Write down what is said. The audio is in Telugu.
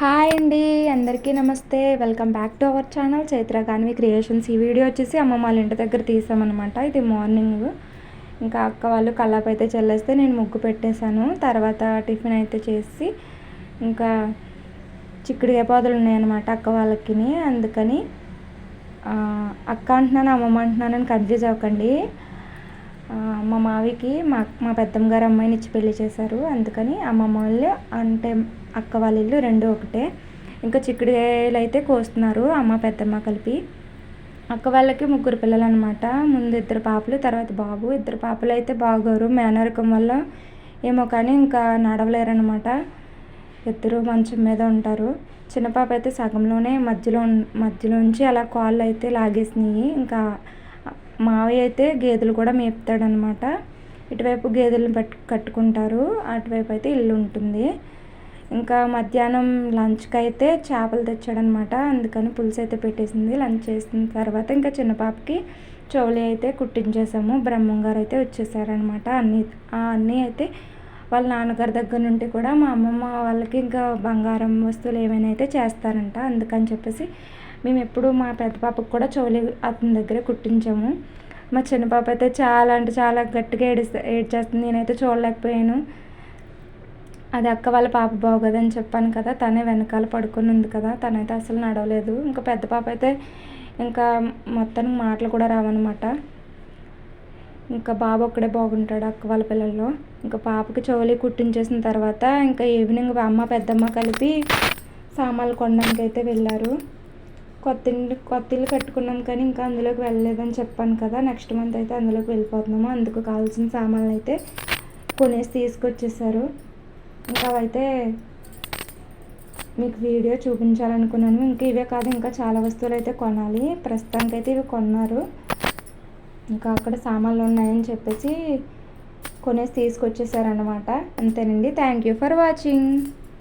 హాయ్ అండి అందరికీ నమస్తే. Welcome back to our channel Chaitra Ganvi creations. ఈ వీడియో వచ్చేసి అమ్మమ్మ వాళ్ళ ఇంటి దగ్గర తీసామన్నమాట. ఇది మార్నింగ్. ఇంకా అక్క వాళ్ళు కల్లాపు అయితే చల్లేస్తే నేను ముగ్గు పెట్టేశాను. తర్వాత టిఫిన్ అయితే చేసి ఇంకా చిక్కుడుకాయ పాదులు ఉన్నాయన్నమాట అక్క వాళ్ళకి. అందుకని అక్క అంటున్నాను అమ్మమ్మ అంటున్నానని కన్ఫ్యూజ్ అవ్వకండి. మా మావికి మా మా పెద్దమ్మ గారు అమ్మాయిని ఇచ్చి పెళ్ళి చేశారు. అందుకని అమ్మమ్మ వాళ్ళు అంటే అక్క వాళ్ళ ఇల్లు రెండు ఒకటే. ఇంకా చిక్కుడుకాయలు అయితే కోస్తున్నారు అమ్మ పెద్దమ్మ కలిపి. అక్క వాళ్ళకి ముగ్గురు పిల్లలు అనమాట ముందు ఇద్దరు పాపలు తర్వాత బాబు. ఇద్దరు పాపలు అయితే బాగోరు. మేనరకం వల్ల ఏమో కానీ ఇంకా నడవలేరనమాట. ఇద్దరు మంచం మీద ఉంటారు. చిన్న పాప అయితే సగంలోనే మధ్యలో మధ్యలోంచి అలా కాళ్ళు అయితే లాగేసినాయి. ఇంకా మావయ్య అయితే గేదెలు కూడా మేపుతాడనమాట. ఇటువైపు గేదెలను పట్టు కట్టుకుంటారు. అటువైపు అయితే ఇల్లు ఉంటుంది. ఇంకా మధ్యాహ్నం లంచ్కి అయితే చేపలు తెచ్చాడనమాట. అందుకని పులుసు అయితే పెట్టేసింది. లంచ్ చేసిన తర్వాత ఇంకా చిన్న పాపకి చౌలి అయితే కుట్టించేసాము. బ్రహ్మంగారు అయితే వచ్చేసారనమాట. అన్నీ ఆ అన్నీ అయితే వాళ్ళ నాన్నగారి దగ్గర నుండి కూడా మా అమ్మమ్మ వాళ్ళకి ఇంకా బంగారం వస్తువులు ఏమైనా అయితే చేస్తారంట. అందుకని చెప్పేసి మేము ఎప్పుడు మా పెద్ద పాపకు కూడా చౌలి అతని దగ్గరే కుట్టించాము. మా చిన్న పాప అయితే చాలా అంటే చాలా గట్టిగా ఏడిస్తే ఏడ్చేస్తుంది. నేనైతే చూడలేకపోయాను. అది అక్క వాళ్ళ పాప బాగోదని చెప్పాను కదా తనే వెనకాల పడుకుని ఉంది కదా తనైతే అసలు నడవలేదు. ఇంకా పెద్ద పాప అయితే ఇంకా మొత్తానికి మాటలు కూడా రావన్నమాట. ఇంకా బాబు ఒక్కడే బాగుంటాడు అక్క వాళ్ళ పిల్లల్లో. ఇంకా పాపకి చోలీ కుట్టించేసిన తర్వాత ఇంకా ఈవినింగ్ అమ్మ పెద్దమ్మ కలిపి సామాన్లు కొనడానికి అయితే వెళ్ళారు. కొత్త ఇల్లు కొత్త ఇల్లు కట్టుకున్నాం కానీ ఇంకా అందులోకి వెళ్ళలేదని చెప్పాను కదా. నెక్స్ట్ మంత్ అయితే అందులోకి వెళ్ళిపోతున్నాము. అందుకు కావాల్సిన సామాన్లు అయితే కొనేసి తీసుకొచ్చేసారు ఇంకా అవైతే మీకు వీడియో చూపించాలనుకున్నాను. ఇంకా ఇవే కాదు ఇంకా చాలా వస్తువులు అయితే కొనాలి. ప్రస్తుతానికి అయితే ఇవి కొన్నారు. ఇంకా అక్కడ సామాన్లు ఉన్నాయని చెప్పేసి కొనేసి తీసుకొచ్చేసారనమాట అంతేనండి. Thank you for watching